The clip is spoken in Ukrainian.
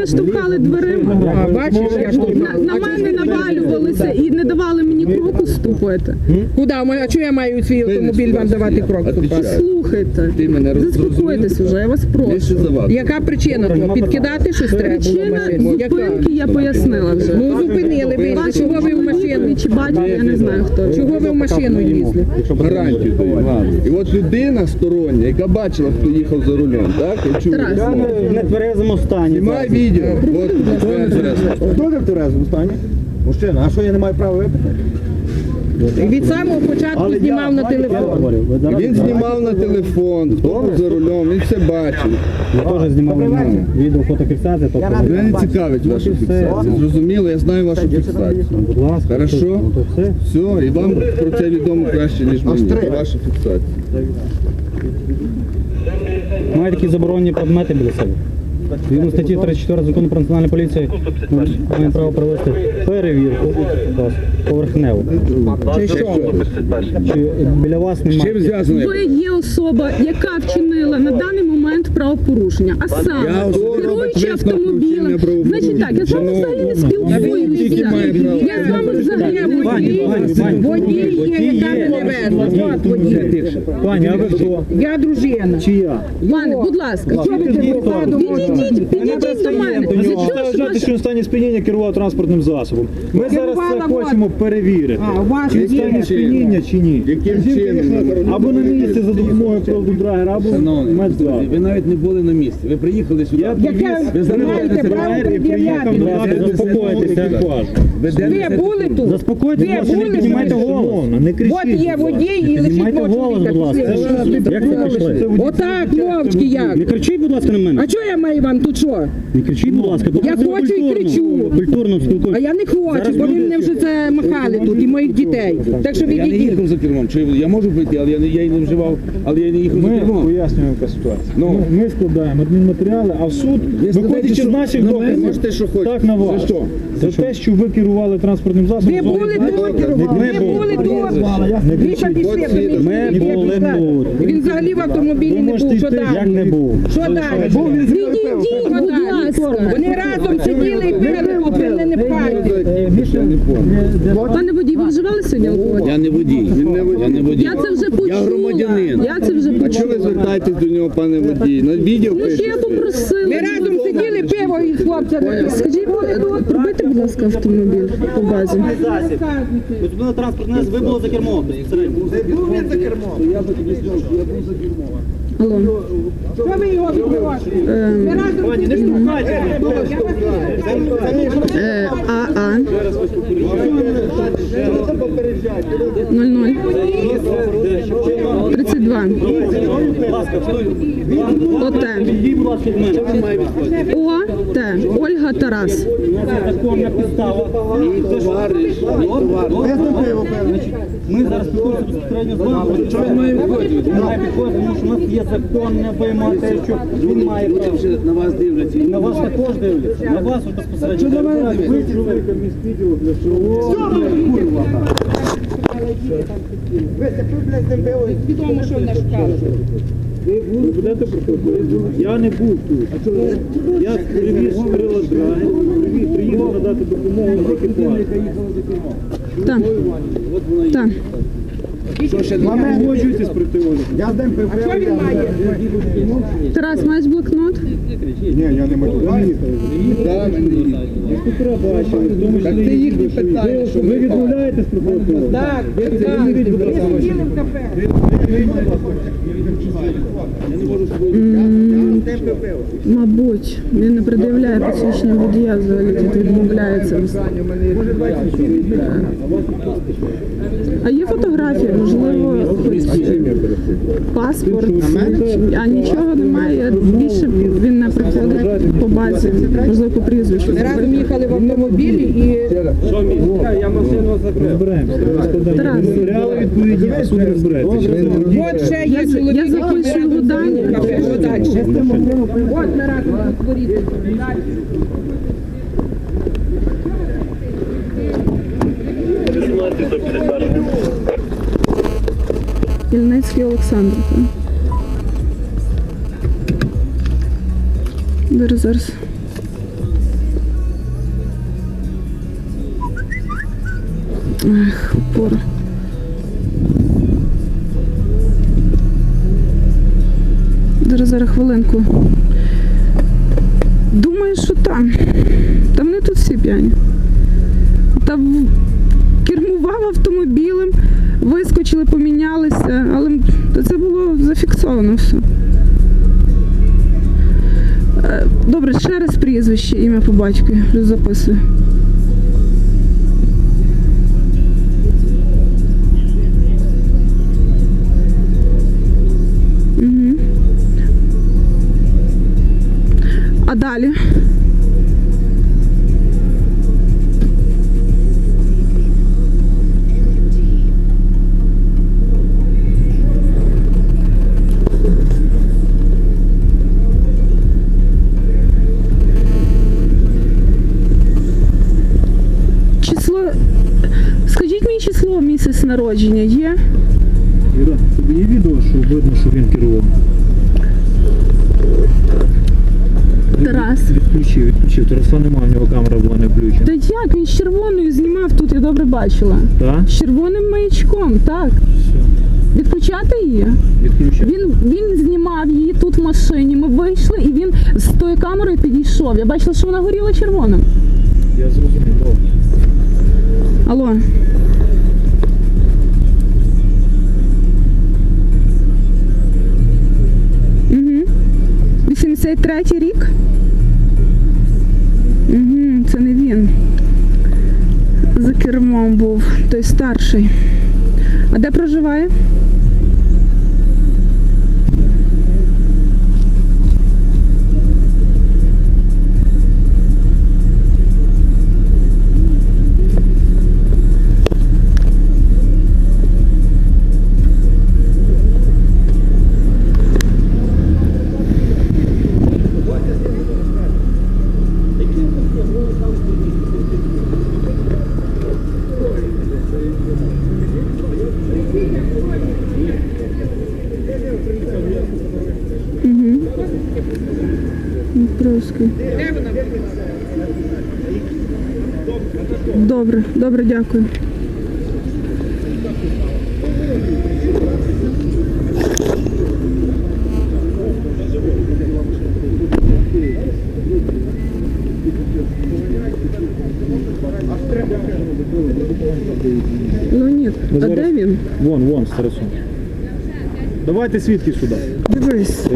мене штовхали дверима. А, бачиш, я На, на мене навалювалися і не давали мені кроку ступити. Куди? А чого я маю свій автомобіль вам давати крок ступати? Слухайте, Ти мене заспокойтесь вже, я вас прошу. Більше. Яка причина того? Підкидати щось треба було Причина машині? Яка? зупинки я пояснила вже. Ну зупинили ви, чого ви в машину? чи батько, я не знаю хто. Чого ви в машину лізли? Гарантію даю. І от людина стороння, яка бачила, хто їхав за рулем, так? Я чую. Тарас. в нетверезому стані. Знімай відео. От. Хто не в тверезому стані? Мужчина, а що я не маю права випити? Від самого початку знімав на телефон. Він знімав на телефон, хто був за рулем, він все бачив. Я теж знімав на відео фотофіксація, тобто Мене не цікавить ваша фіксація. Зрозуміло, я знаю вашу фіксацію. будь ласка. Хорошо? Ну, все. І вам про це відомо краще, ніж мені. Про вашу фіксацію. Має такі заборонені предмети біля себе. Згідно статті 34 закону про національну поліцію ми маємо право провести перевірку вас поверхневу. Чи що? Чи біля вас Чим немає? зв'язано? Ви є особа, яка вчинила на даний момент правопорушення, а Я саме особа, керуючи автомобілем. правопорушення. Значить так, я з вами взагалі не спілкуюся. має право. Я з вами взагалі Пані, пані, пані, Водій є, яка мене везла. От водій. Пані, а ви хто? Я дружина. Чи я? Пане, будь ласка, Що ви це блокаду можете? підійдіть, підійдіть ж Вважати, що він в стані сп'яніння керував транспортним засобом. Ми зараз це хочемо перевірити. А, у вас Чи в стані є. сп'яніння чи ні. Яким чином? Або на місці за допомогою проводрагера, або медзла. Ви навіть не були на місці. Ви приїхали сюди. Яке Ви ви знаєте, право і приїхав до пред'являти? Ви були тут? Заспокойтесь, Ви не піднімайте. Шановна, не кричіть. От є водій і ласка. чоловіка. Як ви пішли? Отак, мовчки як. Не кричіть, будь ласка, на мене. А чого я маю вам тут що? Не кричіть, будь ласка. Я хочу і кричу. Культурно А я не хочу, бо ви мене вже це махали тут і моїх дітей. Так що Я не відійдіть. їхав за кермом. Чи я можу прийти, але я не я не вживав, але я не їхав за Ми кермом. пояснюємо, яка ситуація. Ну. Ну, ми складаємо адмінматеріали, а в суд, виходячи з наших на доказів, Можете, що хочете. так на вас. За що? За те, що ви керували транспортним засобом. Ви були тут, Не ви були тут. Не Ви пішли, ви Ми пішли, були пішли. тут. Він взагалі в автомобілі не був. Що далі? Як не був? Що далі? Відійдіть, ласка. Вони разом сиділи і пили, ви мене не пхають. Я не понял. Пане водій, ви вживали сьогодні алкоголь? Я не водій. Я не водій. Я це вже почула. Я громадянин. Я це вже А чого ви почула. звертаєтесь до нього, пане водій? На відео Ну ще я пишете. попросила. Ми разом сиділи, пиво із хлопцями. Скажіть, пробити, будь ласка, автомобіль по базі. Зупинили транспортне, ви були за кермом. Алло. Що ви його відбиваєте? Разом. Е, АА 00 32 ОТ ОТ Ольга Тарас Законна підстава. Ми зараз спілкуємося безпосередньо з вами. Чого він має відходити? Він має підходити, тому що у нас є законне вимога, те, що він має право. На вас дивляться. На вас також дивляться. На вас безпосередньо. Ви чоловіка міст відео для чого? Відомо, що не шукали. Ви будете протоколити? Я не був тут. Я привіз крила драйв, привіз- приїхав надати допомогу екіпажу. Так, так. Погоджуйтесь проти Олі. Я з ним А що він має? Тарас, маєш блокнот? Ні, я не можу. Да, мені. Інспектора бачили, Так це їхні питання, ви- відмовляєтесь проти Олі? Так, так. Ми ваші. сиділи. Мабуть, він не пред'являє посвідчення водія, взагалі тут відмовляється. А є фотографія, можливо, паспорт, а нічого немає. Більше він не приходить по базі, можливо, по прізвищу. Ми разом їхали в автомобілі і Розберемося. Ви Тарас. складаєте матеріали відповідні, а суд розбереться. От ще є я запишу його дані. От ми разом тут Ільницький Олександрівка. Зараз. Ах, опора. Зараз зараз хвилинку. Думаю, що там. Та вони тут всі п'яні. Та кермував автомобілем вискочили, помінялися, але це було зафіксовано все. Е, Добре, ще раз прізвище, ім'я по батькові, вже записую. Мгм. А далі? Число народження є? Іра, тобі є відео, що видно, що він керував? Тарас. Відключив, відключив. Тараса немає, в нього камера була не включена. Та як він з червоною знімав тут, я добре бачила. Так? З червоним маячком, так. Все. Відключати її? Відключив. Він, він знімав її тут в машині. Ми вийшли і він з тою камерою підійшов. Я бачила, що вона горіла червоним. Я зрозумів, добре. Алло. 83 рік? Угу, це не він. За кермом був, той старший. А де проживає? Дніпровський. Добре, добре, дякую. Ну ні, а де він? Вон, вон, старосун. Давайте свідки сюди. Дивись.